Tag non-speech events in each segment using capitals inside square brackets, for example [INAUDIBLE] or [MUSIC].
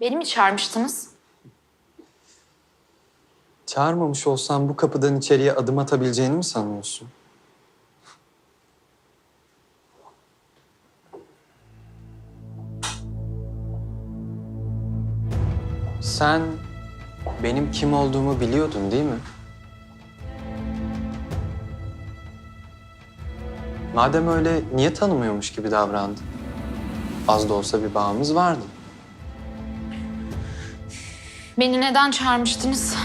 Beni mi çağırmıştınız? Çağırmamış olsam bu kapıdan içeriye adım atabileceğini mi sanıyorsun? Sen benim kim olduğumu biliyordun değil mi? Madem öyle niye tanımıyormuş gibi davrandın? Az da olsa bir bağımız vardı. Beni neden çağırmıştınız?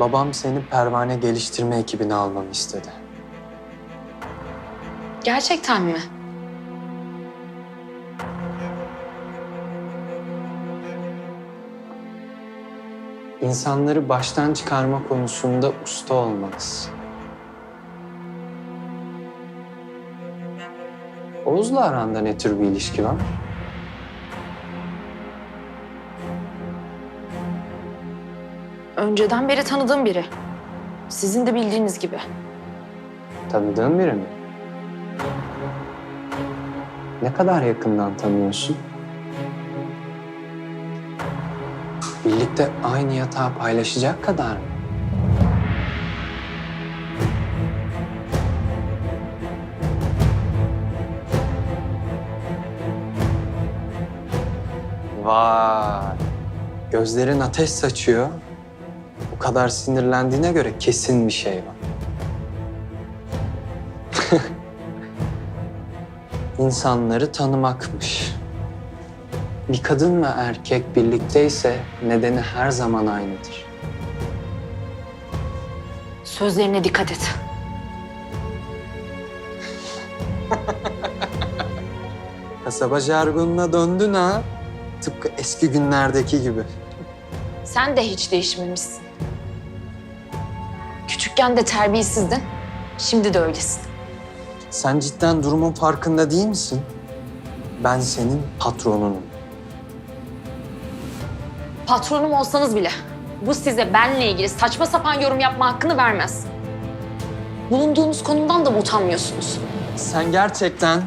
Babam seni pervane geliştirme ekibine almamı istedi. Gerçekten mi? İnsanları baştan çıkarma konusunda usta olmanız. Oğuz'la aranda ne tür bir ilişki var? Önceden beri tanıdığım biri. Sizin de bildiğiniz gibi. Tanıdığın biri mi? Ne kadar yakından tanıyorsun? Birlikte aynı yatağı paylaşacak kadar mı? Vay. Gözlerin ateş saçıyor. Bu kadar sinirlendiğine göre kesin bir şey var. [LAUGHS] İnsanları tanımakmış. Bir kadın ve erkek birlikteyse nedeni her zaman aynıdır. Sözlerine dikkat et. [LAUGHS] Kasaba jargonuna döndün ha. Tıpkı eski günlerdeki gibi. Sen de hiç değişmemişsin. Küçükken de terbiyesizdin. Şimdi de öylesin. Sen cidden durumun farkında değil misin? Ben senin patronunum. Patronum olsanız bile bu size benle ilgili saçma sapan yorum yapma hakkını vermez. Bulunduğunuz konumdan da mı utanmıyorsunuz? Sen gerçekten